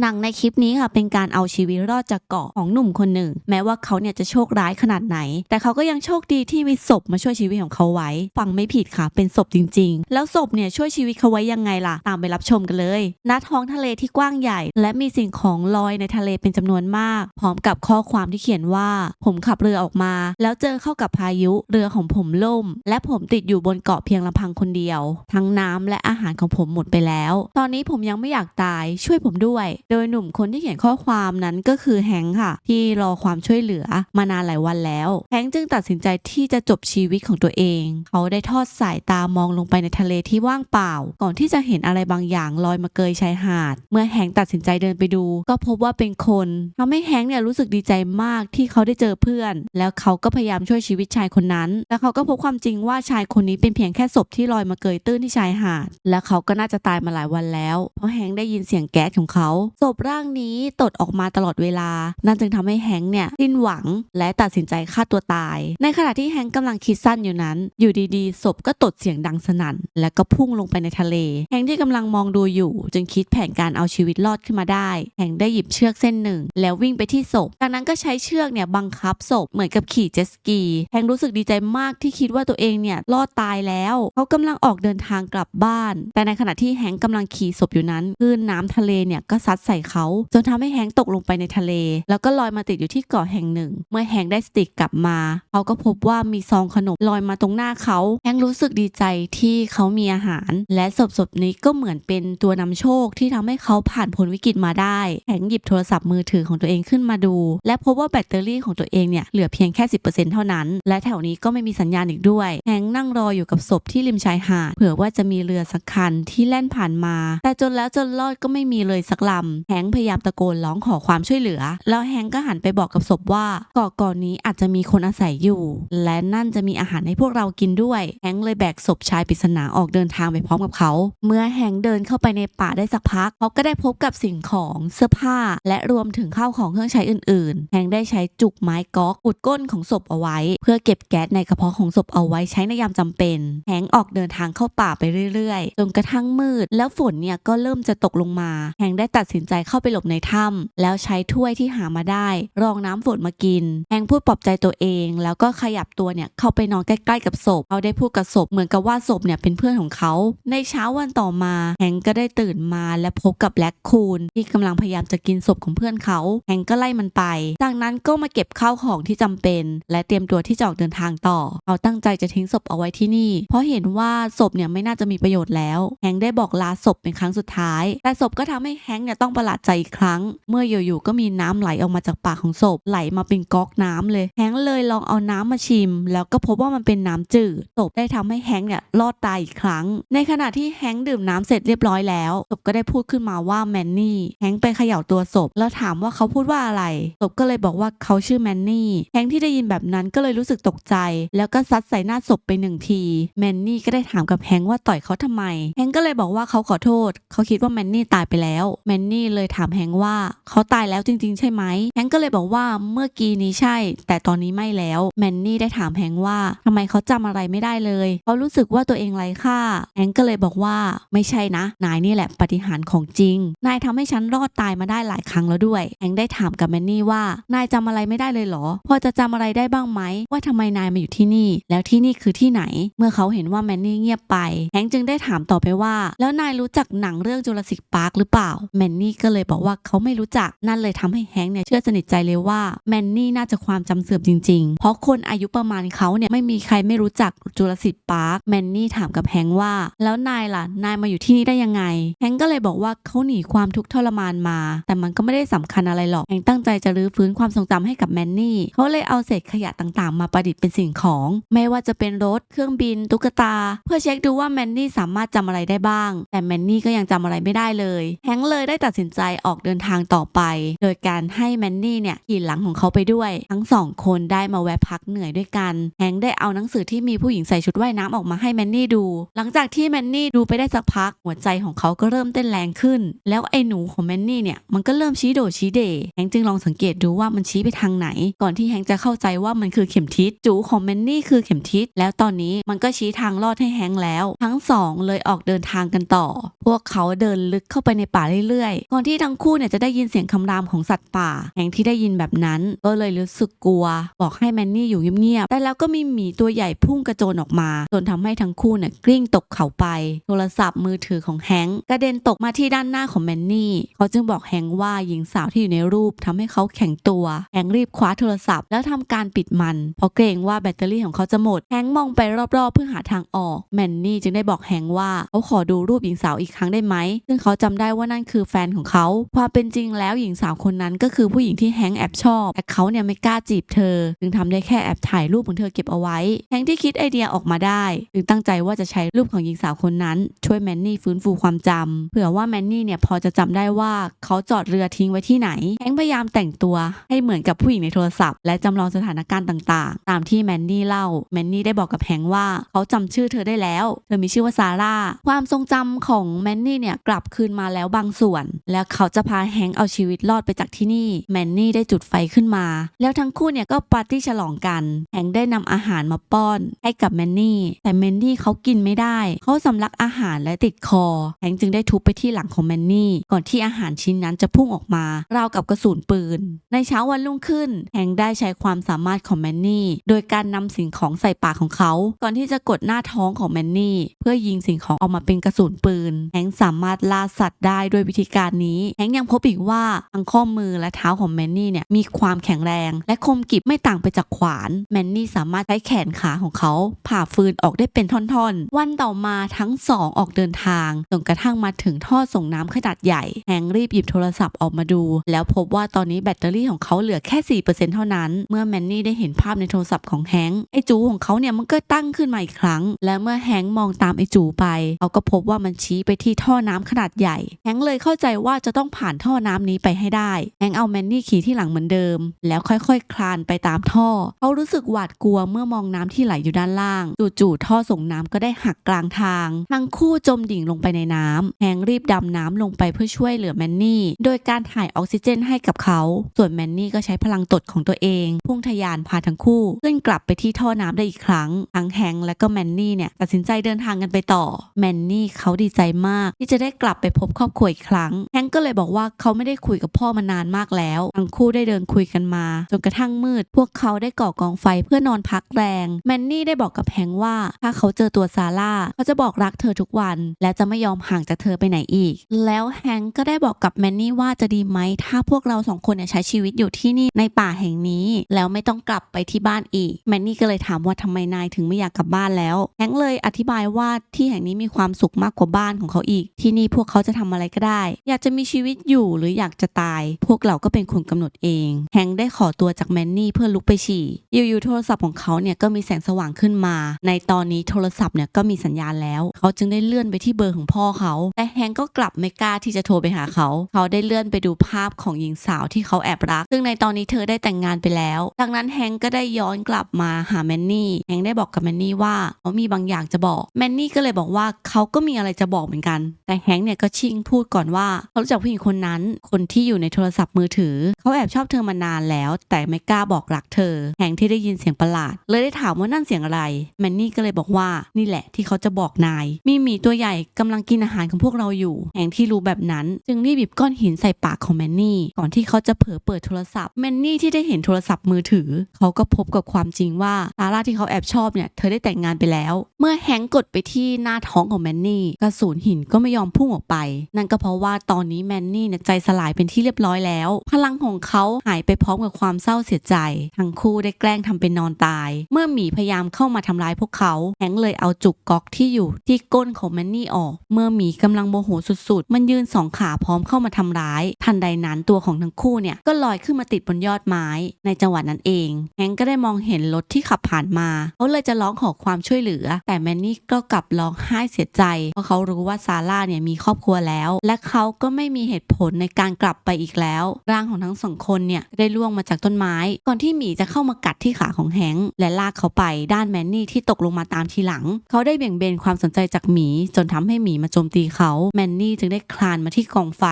หนังในคลิปนี้ค่ะเป็นการเอาชีวิตรอดจากเกาะของหนุ่มคนหนึ่ง แม้ว่าเขาเนี่ยจะโชคร้ายขนาดไหน แต่เขาก็ยังโชคดีที่มีศพมาช่วยชีวิตของเขาไว้ ฟังไม่ผิดค่ะ เป็นศพจริง ๆ แล้วศพเนี่ยช่วยชีวิตเขาไว้ยังไงล่ะ ตามไปรับชมกันเลยณท้องทะเลที่กว้างใหญ่ และมีสิ่งของลอยในทะเลเป็นจำนวนมาก พร้อมกับข้อความที่เขียนว่า ผมขับเรือออกมา แล้วเจอเข้ากับพายุเรือของผมล่ม และผมติดอยู่บนเกาะเพียงลำพังคนเดียว ทั้งน้ำและอาหารของผมหมดไปแล้ว ตอนนี้ผมยังไม่อยากตายช่วยผมด้วยโดยหนุ่มคนที่เขียนข้อความนั้นก็คือแฮงค์ค่ะ ที่รอความช่วยเหลือมานานหลายวันแล้วแฮงค์จึงตัดสินใจที่จะจบชีวิตของตัวเอง เขาได้ทอดสายตามองลงไปในทะเลที่ว่างเปล่า ก่อนที่จะเห็นอะไรบางอย่างลอยมาเกยชายหาด เมื่อแฮงค์ตัดสินใจเดินไปดู ก็พบว่าเป็นคนทำให้แฮงค์เนี่ยรู้สึกดีใจมากที่เขาได้เจอเพื่อน แล้วเขาก็พยายามช่วยชีวิตชายคนนั้น แล้วเขาก็พบความจริงว่าชายคนนี้เป็นเพียงแค่ศพที่ลอยมาเกยตื้นที่ชายหาด และเขาก็น่าจะตายมาหลายวันแล้ว เพราะแฮงค์ได้ยินเสียงแก๊สของเขาศพร่างนี้ตดออกมาตลอดเวลา นั่นจึงทำให้แฮงค์เนี่ยสิ้นหวังและตัดสินใจฆ่าตัวตาย ในขณะที่แฮงค์กำลังคิดสั้นอยู่นั้น อยู่ดีๆ ศพก็ตดเสียงดังสนั่น และก็พุ่งลงไปในทะเล แฮงค์ที่กำลังมองดูอยู่ จึงคิดแผนการเอาชีวิตรอดขึ้นมาได้ แฮงค์ได้หยิบเชือกเส้นหนึ่ง แล้ววิ่งไปที่ศพ จากนั้นก็ใช้เชือกเนี่ยบังคับศพเหมือนกับขี่เจ็ตสกี แฮงค์รู้สึกดีใจมากที่คิดว่าตัวเองเนี่ยรอดตายแล้ว เขากำลังออกเดินทางกลับบ้าน แต่ในขณะที่แฮงค์กำลังขี่ศพอยู่นั้นคลื่นน้ำทะเลเนี่ยก็ซัดใส่เขาจนทำให้แฮงตกลงไปในทะเล แล้วก็ลอยมาติดอยู่ที่เกาะแห่งหนึ่ง เมื่อแฮงได้สติกลับมา เขาก็พบว่ามีซองขนมลอยมาตรงหน้าเขา แฮงรู้สึกดีใจที่เขามีอาหาร และศพศพนี้ก็เหมือนเป็นตัวนำโชคที่ทำให้เขาผ่านพ้นวิกฤตมาได้ แฮงหยิบโทรศัพท์มือถือของตัวเองขึ้นมาดู และพบว่าแบตเตอรี่ของตัวเองเนี่ยเหลือเพียงแค่ 10%เท่านั้น และแถวนี้ก็ไม่มีสัญญาณอีกด้วย แฮงนั่งรออยู่กับศพที่ริมชายหาดเผื่อว่าจะมีเรือสักคันที่แล่นผ่านมา แต่จนแล้วจนรอดก็ไม่มีเลยสักลำแฮงพยายามตะโกนร้องขอความช่วยเหลือ แล้วแฮงก็หันไปบอกกับศพว่าเกาะก่อนนี้อาจจะมีคนอาศัยอยู่ และนั่นจะมีอาหารให้พวกเรากินด้วย แฮงเลยแบกศพชายปริศนาออกเดินทางไปพร้อมกับเขา เมื่อแฮงเดินเข้าไปในป่าได้สักพัก เขาก็ได้พบกับสิ่งของเสื้อผ้า และรวมถึงข้าวของเครื่องใช้อื่น ๆ แฮงได้ใช้จุกไม้ก๊อกอุดก้นของศพเอาไว้ เพื่อเก็บแก๊สในกระเพาะของศพเอาไว้ใช้ในยามจำเป็น แฮงออกเดินทางเข้าป่าไปเรื่อย ๆ จนกระทั่งมืด แล้วฝนเนี่ยก็เริ่มจะตกลงมา แฮงได้ตัดสินใจเข้าไปหลบในถ้ำแล้วใช้ถ้วยที่หามาได้ รองน้ำฝนมากิน แฮงพูดปลอบใจตัวเอง แล้วก็ขยับตัวเนี่ยเข้าไปนอนใกล้ๆกับศพเขาได้พูดกับศพเหมือนกับว่าศพเนี่ยเป็นเพื่อนของเขา ในเช้าวันต่อมา แฮงก็ได้ตื่นมาและพบกับแบล็กคูนที่กำลังพยายามจะกินศพของเพื่อนเขา แฮงก็ไล่มันไป จากนั้นก็มาเก็บข้าวของที่จำเป็น และเตรียมตัวที่จะออกเดินทางต่อ เขาตั้งใจจะทิ้งศพเอาไว้ที่นี่ เพราะเห็นว่าศพเนี่ยไม่น่าจะมีประโยชน์แล้ว แฮงได้บอกลาศพเป็นครั้งสุดท้าย แต่ศพก็ทำให้แฮงเนี่ยต้องประหลาดใจอีกครั้ง เมื่ออยู่ๆก็มีน้ำไหลออกมาจากปากของศพไหลมาเป็นก๊อกน้ำเลย แฮงเลยลองเอาน้ำมาชิม แล้วก็พบว่ามันเป็นน้ำจืดศพได้ทำให้แฮงเนี่ยรอดตายอีกครั้ง ในขณะที่แฮงดื่มน้ำเสร็จเรียบร้อยแล้วศพก็ได้พูดขึ้นมาว่าแมนนี่แฮงไปเขย่าตัวศพแล้วถามว่าเขาพูดว่าอะไรศพก็เลยบอกว่าเขาชื่อแมนนี่แฮงที่ได้ยินแบบนั้นก็เลยรู้สึกตกใจ แล้วก็ซัดใส่หน้าศพไปหนึ่งทีแมนนี่ก็ได้ถามกับแฮงว่าต่อยเขาทำไมแฮงก็เลยบอกว่าเขาขอโทษ เขาคิดว่าแมนนี่ตายไปแล้วแมนนี่ี่เลยถามแฮงว่าเขาตายแล้วจริง ๆ ใช่ไหมแฮงก็เลยบอกว่าเมื่อกี้นี้ใช่ แต่ตอนนี้ไม่แล้วแมนนี่ได้ถามแฮงว่าทำไมเขาจำอะไรไม่ได้เลยเขารู้สึกว่าตัวเองไร้ค่าแฮงก็เลยบอกว่าไม่ใช่นะ นายนี่แหละปฏิหารของจริง นายทำให้ฉันรอดตายมาได้หลายครั้งแล้วด้วยแฮงได้ถามกับแมนนี่ว่านายจำอะไรไม่ได้เลยเหรอ พอจะจำอะไรได้บ้างไหมว่าทำไมนายมาอยู่ที่นี่ แล้วที่นี่คือที่ไหน เมื่อเขาเห็นว่าแมนนี่เงียบไปแฮงจึงได้ถามต่อไปว่า แล้วนายรู้จักหนังเรื่องจูราสสิกพาร์คหรือเปล่าแมนนี่ก็เลยบอกว่าเขาไม่รู้จักนั่นเลยทำให้แฮงค์เนี่ยเชื่อสนิทใจเลยว่าแมนนี่น่าจะความจำเสื่อมจริงๆ เพราะคนอายุประมาณเขาเนี่ยไม่มีใครไม่รู้จักจูราสิกพาร์คแมนนี่ถามกับแฮงค์ว่า แล้วนายล่ะ นายมาอยู่ที่นี่ได้ยังไง แฮงค์ก็เลยบอกว่าเขาหนีความทุกข์ทรมานมา แต่มันก็ไม่ได้สำคัญอะไรหรอกแฮงค์ตั้งใจจะรื้อฟื้นความทรงจำให้กับแมนนี่เขาเลยเอาเศษขยะต่างๆ มาประดิษฐ์เป็นสิ่งของ ไม่ว่าจะเป็นรถเครื่องบิน ตุ๊กตา เพื่อเช็คดูว่าแมนนี่สามารถจำอะไรได้บ้าง แต่แมนนี่ก็ยังจำอะไรไม่ได้เลยแฮงค์เลยได้ตัดสินใจออกเดินทางต่อไป โดยการให้แมนนี่เนี่ยขี่หลังของเขาไปด้วย ทั้งสองคนได้มาแวะพักเหนื่อยด้วยกันแฮงได้เอาหนังสือที่มีผู้หญิงใส่ชุดว่ายน้ำออกมาให้แมนนี่ดู หลังจากที่แมนนี่ดูไปได้สักพักหัวใจของเขาก็เริ่มเต้นแรงขึ้น แล้วไอ้หนูของแมนนี่เนี่ยมันก็เริ่มชี้โดดชี้เดแฮงจึงลองสังเกตดูว่ามันชี้ไปทางไหน ก่อนที่แฮงจะเข้าใจว่ามันคือเข็มทิศจูของแมนนี่คือเข็มทิศแล้วตอนนี้มันก็ชี้ทางลอดให้แฮงแล้ว ทั้งสองเลยออกเดินทางกันต่อ พวกเขาเดินลึกเข้าไปในป่าเรื่อยก่อนที่ทั้งคู่เนี่ยจะได้ยินเสียงคำรามของสัตว์ป่าแฮงค์ที่ได้ยินแบบนั้น ก็เลยรู้สึกกลัว บอกให้แมนนี่อยู่เงียบๆ แต่แล้วก็มีหมีตัวใหญ่พุ่งกระโจนออกมา จนทำให้ทั้งคู่เนี่ยกลิ้งตกเขาไป โทรศัพท์มือถือของแฮงค์กระเด็นตกมาที่ด้านหน้าของแมนนี่ เขาจึงบอกแฮงค์ว่าหญิงสาวที่อยู่ในรูปทำให้เขาแข็งตัว แฮงค์รีบคว้าโทรศัพท์แล้วทำการปิดมัน เพราะเกรงว่าแบตเตอรี่ของเขาจะหมด แฮงค์มองไปรอบๆ เพื่อหาทางออก แมนนี่จึงได้บอกแฮงค์ว่าเขาขอดูรูปหญิงสาวอีกครั้งได้ไหม ซึ่งเขาจำได้ว่านั่นคือแฟนของเขาความเป็นจริงแล้วหญิงสาวคนนั้นก็คือผู้หญิงที่แฮงแอบชอบ แต่เขาเนี่ยไม่กล้าจีบเธอ จึงทำได้แค่แอบถ่ายรูปของเธอเก็บเอาไว้ แฮงที่คิดไอเดียออกมาได้ จึงตั้งใจว่าจะใช้รูปของหญิงสาวคนนั้น ช่วยแมนนี่ฟื้นฟูความจำเผื่อว่าแมนนี่เนี่ยพอจะจำได้ว่าเขาจอดเรือทิ้งไว้ที่ไหน แฮงพยายามแต่งตัวให้เหมือนกับผู้หญิงในโทรศัพท์ และจำลองสถานการณ์ต่างๆ ตามที่แมนนี่เล่า แมนนี่ได้บอกกับแฮงว่าเขาจำชื่อเธอได้แล้ว เธอมีชื่อว่าซาร่า ความทรงจำของแมนนี่เนี่ยกลับคืนมาแล้วบางส่วนแล้วเขาจะพาแฮงเอาชีวิตรอดไปจากที่นี่แมนนี่ได้จุดไฟขึ้นมา แล้วทั้งคู่เนี่ยก็ปาร์ตี้ฉลองกันแฮงได้นำอาหารมาป้อนให้กับแมนนี่แต่แมนนี่เขากินไม่ได้เขาสำลักอาหารและติดคอแฮงจึงได้ทุบไปที่หลังของแมนนี่ก่อนที่อาหารชิ้นนั้นจะพุ่งออกมาราวกับกระสุนปืน ในเช้าวันรุ่งขึ้นแฮงได้ใช้ความสามารถของแมนนี่โดยการนำสิ่งของใส่ปากของเขา ก่อนที่จะกดหน้าท้องของแมนนี่เพื่อยิงสิ่งของออกมาเป็นกระสุนปืนแฮงสามารถล่าสัตว์ได้ด้วยวิธีการนี้แฮงยังพบอีกว่าทั้งข้อมือและเท้าของแมนนี่เนี่ยมีความแข็งแรง และคมกริบไม่ต่างไปจากขวาน แมนนี่สามารถใช้แขนขาของเขา ผ่าฟืนออกได้เป็นท่อนๆ วันต่อมาทั้งสองออกเดินทางจนกระทั่งมาถึงท่อส่งน้ำขนาดใหญ่แฮงรีบหยิบโทรศัพท์ออกมาดู แล้วพบว่าตอนนี้แบตเตอรี่ของเขาเหลือแค่ 4%เท่านั้น เมื่อแมนนี่ได้เห็นภาพในโทรศัพท์ของแฮงไอจูของเขาเนี่ยมันก็ตั้งขึ้นมาอีกครั้ง และเมื่อแฮงมองตามไอจูไปเขาก็พบว่ามันชี้ไปที่ท่อน้ำขนาดใหญ่แฮงเลยเข้าใจว่าจะต้องผ่านท่อน้ำนี้ไปให้ได้แฮงเอาแมนนี่ขี่ที่หลังเหมือนเดิม แล้วค่อยๆ คลานไปตามท่อ เขารู้สึกหวาดกลัวเมื่อมองน้ำที่ไหลอยู่ด้านล่าง จู่ๆท่อส่งน้ำก็ได้หักกลางทาง ทั้งคู่จมดิ่งลงไปในน้ำแฮงรีบดำน้ำลงไปเพื่อช่วยเหลือแมนนี่ โดยการถ่ายออกซิเจนให้กับเขา ส่วนแมนนี่ก็ใช้พลังตดของตัวเองพุ่งทะยานพาทั้งคู่ขึ้นกลับไปที่ท่อน้ำได้อีกครั้ง ทั้งแฮงและก็แมนนี่เนี่ยตัดสินใจเดินทางกันไปต่อ แมนนี่เขาดีใจมากที่จะได้กลับไปพบครอบครัวอีกครั้งแฮงค์ก็เลยบอกว่าเขาไม่ได้คุยกับพ่อมานานมากแล้วทั้งคู่ได้เดินคุยกันมา จนกระทั่งมืด พวกเขาได้ก่อกองไฟเพื่อนอนพักแรง แมนนี่ได้บอกกับแฮงค์ว่า ถ้าเขาเจอตัวซาร่าเขาจะบอกรักเธอทุกวัน และจะไม่ยอมห่างจากเธอไปไหนอีก แล้วแฮงค์ก็ได้บอกกับแมนนี่ว่าจะดีไหมถ้าพวกเราสองคนเนี่ยใช้ชีวิตอยู่ที่นี่ในป่าแห่งนี้ แล้วไม่ต้องกลับไปที่บ้านอีกแมนนี่ก็เลยถามว่าทำไมนายถึงไม่อยากกลับบ้านแล้วแฮงค์เลยอธิบายว่าที่แห่งนี้มีความสุขมากกว่าบ้านของเขาอีก ที่นี่พวกเขาจะทำอะไรก็ได้ อยากจะมีชีวิตอยู่หรืออยากจะตาย พวกเราก็เป็นคนกำหนดเอง แฮงได้ขอตัวจากแมนนี่เพื่อลุกไปฉี่อยู่ๆโทรศัพท์ของเขาเนี่ยก็มีแสงสว่างขึ้นมา ในตอนนี้โทรศัพท์เนี่ยก็มีสัญญาณแล้ว เขาจึงได้เลื่อนไปที่เบอร์ของพ่อเขา แต่แฮงก็กลับไม่กล้าที่จะโทรไปหาเขา เขาได้เลื่อนไปดูภาพของหญิงสาวที่เขาแอบรัก ซึ่งในตอนนี้เธอได้แต่งงานไปแล้ว ดังนั้นแฮงก็ได้ย้อนกลับมาหาแมนนี่ แฮงได้บอกกับแมนนี่ว่าเขามีบางอย่างจะบอก แมนนี่ก็เลยบอกว่าเขาก็มีอะไรจะบอกเหมือนกัน แต่แฮงเนี่ยก็ชิงพูดก่อนว่าเขารู้จักผู้หญิงคนนั้น คนที่อยู่ในโทรศัพท์มือถือ เขาแอบชอบเธอมานานแล้ว แต่ไม่กล้าบอกรักเธอแฮงที่ได้ยินเสียงประหลาด เลยได้ถามว่านั่นเสียงอะไร แมนนี่ก็เลยบอกว่านี่แหละที่เขาจะบอกนาย มีหมีตัวใหญ่กำลังกินอาหารของพวกเราอยู่แฮงที่รู้แบบนั้น จึงรีบหยิบก้อนหินใส่ปากของแมนนี่ ก่อนที่เขาจะเผลอเปิดโทรศัพท์ แมนนี่ที่ได้เห็นโทรศัพท์มือถือ เขาก็พบกับความจริงว่าซาร่าที่เขาแอบชอบเนี่ย เธอได้แต่งงานไปแล้ว เมื่อแฮงกดไปที่หน้าท้องของแมนนี่ กระสุนหินก็ไม่ยอมพุ่งออกไป นั่นก็เพราะว่าตอนอนนี้แมนนี่เนี่ยใจสลายเป็นที่เรียบร้อยแล้ว พลังของเขาหายไปพร้อมกับความเศร้าเสียใจ ทั้งคู่ได้แกล้งทำเป็นนอนตาย เมื่อหมีพยายามเข้ามาทำร้ายพวกเขาแฮงค์เลยเอาจุกก๊อกที่อยู่ที่ก้นของแมนนี่ออก เมื่อหมีกำลังโมโหสุดๆ มันยืนสองขาพร้อมเข้ามาทำร้าย ทันใดนั้นตัวของทั้งคู่เนี่ยก็ลอยขึ้นมาติดบนยอดไม้ ในจังหวะนั้นเองแฮงค์ก็ได้มองเห็นรถที่ขับผ่านมาเขาเลยจะร้องขอความช่วยเหลือ แต่แมนนี่ก็กลับร้องไห้เสียใจเพราะเขารู้ว่าซาร่าเนี่ยมีครอบครัวแล้ว และเขาก็ไม่มีเหตุผลในการกลับไปอีกแล้ว ร่างของทั้งสองคนเนี่ยได้ล่วงมาจากต้นไม้ ก่อนที่หมีจะเข้ามากัดที่ขาของแฮงค์และลากเขาไปด้านแมนนี่ที่ตกลงมาตามทีหลัง เขาได้เบี่ยงเบนความสนใจจากหมี จนทำให้หมีมาโจมตีเขาแมนนี่จึงได้คลานมาที่กองไฟ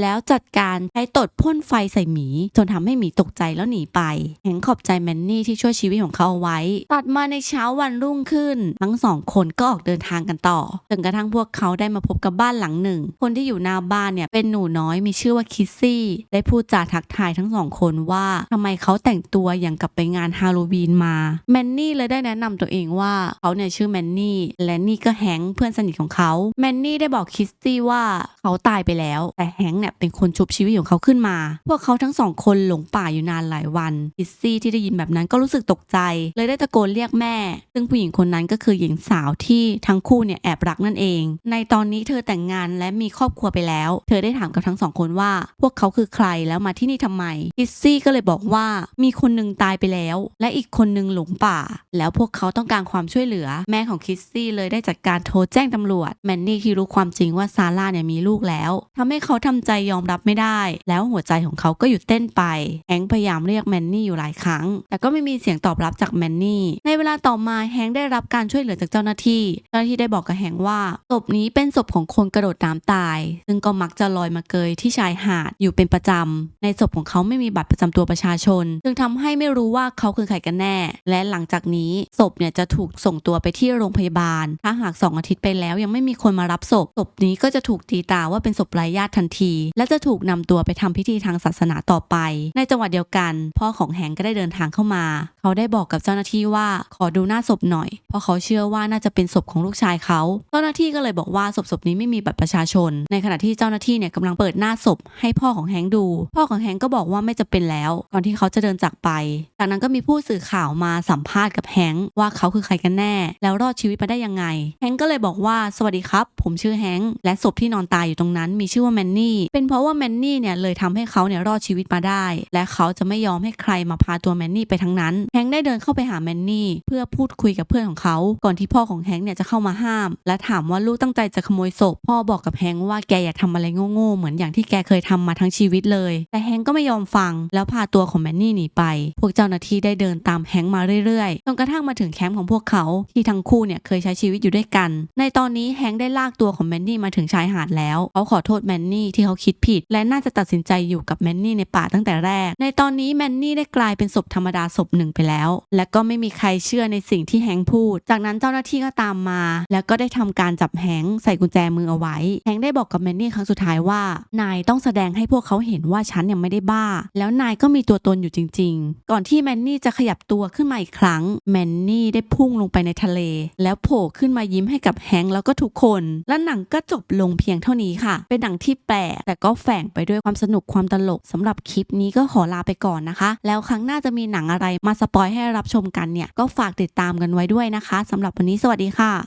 แล้วจัดการใช้ตดพ่นไฟใส่หมี จนทำให้หมีตกใจแล้วหนีไปแฮงค์ขอบใจแมนนี่ที่ช่วยชีวิตของเขาเอาไว้ ตัดมาในเช้าวันรุ่งขึ้น ทั้งสองคนก็ออกเดินทางกันต่อจนกระทั่งพวกเขาได้มาพบกับบ้านหลังหนึ่ง คนที่อยู่หน้าบ้านเนี่ยเป็นหนูน้อยมีชื่อว่าคิสซี่ ได้พูดจาทักทายทั้งสองคนว่าทำไมเขาแต่งตัวอย่างกับไปงานฮาโลวีนมาแมนนี่เลยได้แนะนำตัวเองว่าเขาเนี่ยชื่อแมนนี่และนี่ก็แฮงค์เพื่อนสนิทของเขาแมนนี่ได้บอกคิสซี่ว่าเขาตายไปแล้ว แต่แฮงค์เนี่ยเป็นคนชุบชีวิตของเขาขึ้นมา พวกเขาทั้งสองคนหลงป่าอยู่นานหลายวันคิสซี่ที่ได้ยินแบบนั้นก็รู้สึกตกใจ เลยได้ตะโกนเรียกแม่ ซึ่งผู้หญิงคนนั้นก็คือหญิงสาวที่ทั้งคู่เนี่ยแอบรักนั่นเอง ในตอนนี้เธอแต่งงานและมีครอบครัวไปแล้วเธอได้ถามกับทั้งสองคนว่า พวกเขาคือใครแล้วมาที่นี่ทำไมคิสซี่ก็เลยบอกว่ามีคนหนึ่งตายไปแล้ว และอีกคนหนึ่งหลงป่า แล้วพวกเขาต้องการความช่วยเหลือ แม่ของคิสซี่เลยได้จัดการโทรแจ้งตำรวจแมนนี่ที่รู้ความจริงว่าซาร่าเนี่ยมีลูกแล้วทำให้เขาทำใจยอมรับไม่ได้ แล้วหัวใจของเขาก็หยุดเต้นไปแฮงพยายามเรียกแมนนี่อยู่หลายครั้ง แต่ก็ไม่มีเสียงตอบรับจากแมนนี่ในเวลาต่อมาแฮงได้รับการช่วยเหลือจากเจ้าหน้าที่ เจ้าหน้าที่ได้บอกกับแฮงว่าศพนี้เป็นศพของคนกระโดดน้ำตาย ซึ่งก็มักจะลอยมาเกยที่ชายหาดอยู่เป็นประจำ ในศพของเขาไม่มีบัตรประจำตัวประชาชน จึงทำให้ไม่รู้ว่าเขาคือใครกันแน่ และหลังจากนี้ศพเนี่ยจะถูกส่งตัวไปที่โรงพยาบาล ถ้าหากสองอาทิตย์ไปแล้วยังไม่มีคนมารับศพศพนี้ก็จะถูกตีตาว่าเป็นศพไร้ญาติทันที และจะถูกนำตัวไปทำพิธีทางศาสนาต่อไป ในจังหวัดเดียวกัน พ่อของแฮงก์ก็ได้เดินทางเข้ามา เขาได้บอกกับเจ้าหน้าที่ว่าขอดูหน้าศพหน่อย เพราะเขาเชื่อว่าน่าจะเป็นศพของลูกชายเขา เจ้าหน้าที่ก็เลยบอกว่าศพศพนี้ไม่มีบัตรประชาชน ในขณะที่เจ้าหน้าที่เนี่ยกำลังเปิดหน้าศพให้พ่อของแฮงดู พ่อของแฮงก็บอกว่าไม่จะเป็นแล้ว ก่อนที่เขาจะเดินจากไป จากนั้นก็มีผู้สื่อข่าวมาสัมภาษณ์กับแฮงว่าเขาคือใครกันแน่ แล้วรอดชีวิตมาได้ยังไง แฮงก็เลยบอกว่าสวัสดีครับ ผมชื่อแฮงและศพที่นอนตายอยู่ตรงนั้น มีชื่อว่าแมนนี่ เป็นเพราะว่าแมนนี่เนี่ยเลยทำให้เขาเนี่ยรอดชีวิตมาได้ และเขาจะไม่ยอมให้ใครมาพาตัวแมนนี่ไปทั้งนั้น แฮงได้เดินเข้าไปหาแมนนี่เพื่อพูดคุยกับเพื่อนของเขา ก่อนที่พ่อของแฮงเนี่ยจะเข้ามาห้าม และถามว่าลูกตั้งใจจะขโมยศพ พ่อบอกกับแฮงว่าแกอย่าทำอะไรโง่ๆเหมือนอย่างที่แกเคยทำมาทั้งชีวิตเลย แต่แฮงก็ไม่ยอมฟัง แล้วพาตัวของแมนนี่หนีไป พวกเจ้าหน้าที่ได้เดินตามแฮงมาเรื่อยๆจนกระทั่งมาถึงแคมป์ของพวกเขาที่ทั้งคู่เนี่ยเคยใช้ชีวิตอยู่ด้วยกัน ในตอนนี้แฮงได้ลากตัวของแมนนี่มาถึงชายหาดแล้วเขาขอโทษแมนนี่ที่เขาคิดผิด และน่าจะตัดสินใจอยู่กับแมนนี่ในป่าตั้งแต่แรก ในตอนนี้แมนนี่ได้กลายเป็นศพธรรมดาศพหนึ่งไปแล้ว และก็ไม่มีใครเชื่อในสิ่งที่แฮงพูด จากนั้นเจ้าหน้าที่ก็ตามมา แล้วก็ได้ทำการจับแฮงใส่กุญแจมือเอาไว้แฮงได้บอกกับแมนนี่ครั้งสุดท้ายว่านายต้องแสดงให้พวกเขาเห็นว่าฉันยังไม่ได้บ้า แล้วนายก็มีตัวตนอยู่จริง ๆ ก่อนที่แมนนี่จะขยับตัวขึ้นมาอีกครั้ง แมนนี่ได้พุ่งลงไปในทะเล แล้วโผล่ขึ้นมายิ้มให้กับแฮงค์แล้วก็ทุกคน และหนังก็จบลงเพียงเท่านี้ค่ะ เป็นหนังที่แปลกแต่ก็แฝงไปด้วยความสนุกความตลกสำหรับคลิปนี้ก็ขอลาไปก่อนนะคะ แล้วครั้งหน้าจะมีหนังอะไรมาสปอยให้รับชมกันเนี่ยก็ฝากติดตามกันไว้ด้วยนะคะสำหรับวันนี้สวัสดีค่ะ